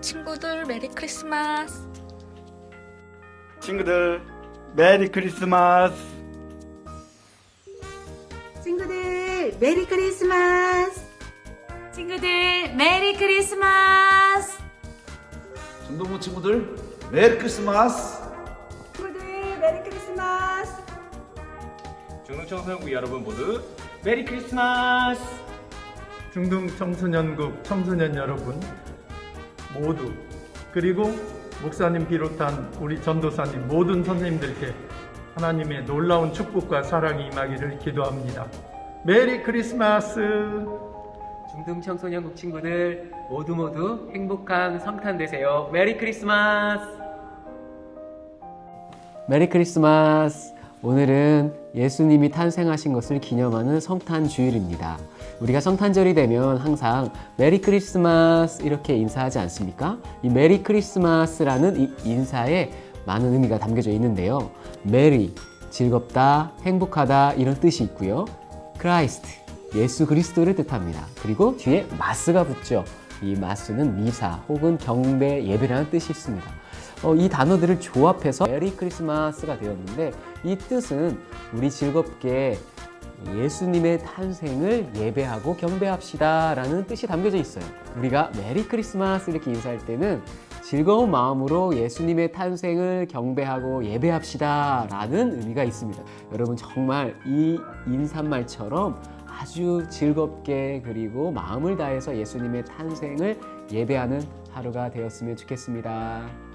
친구들 메리 크리스마스. 친구들 메리 크리스마스. 친구들 메리 크리스마스. 친구들 메리 크리스마스. 중동부 친구들 메리 크리스마스. 친구들 메리 크리스마스. 중동청 소년국 여러분 모두 메리 크리스마스! 중등 청소년국 청소년 여러분 모두 그리고 목사님 비롯한 우리 전도사님 모든 선생님들께 하나님의 놀라운 축복과 사랑이 임하기를 기도합니다. 메리 크리스마스! 중등 청소년국 친구들 모두 모두 행복한 성탄 되세요. 메리 크리스마스! 메리 크리스마스! 오늘은 예수님이 탄생하신 것을 기념하는 성탄 주일입니다. 우리가 성탄절이 되면 항상 메리 크리스마스 이렇게 인사하지 않습니까? 이 메리 크리스마스라는 이 인사에 많은 의미가 담겨져 있는데요. 메리, 즐겁다, 행복하다 이런 뜻이 있고요. 크라이스트, 예수 그리스도를 뜻합니다. 그리고 뒤에 마스가 붙죠. 이 마스는 미사 혹은 경배 예배라는 뜻이 있습니다. 어, 이 단어들을 조합해서 메리 크리스마스가 되었는데 이 뜻은 우리 즐겁게 예수님의 탄생을 예배하고 경배합시다 라는 뜻이 담겨져 있어요. 우리가 메리 크리스마스 이렇게 인사할 때는 즐거운 마음으로 예수님의 탄생을 경배하고 예배합시다 라는 의미가 있습니다. 여러분 정말 이 인사말처럼 아주 즐겁게 그리고 마음을 다해서 예수님의 탄생을 예배하는 하루가 되었으면 좋겠습니다.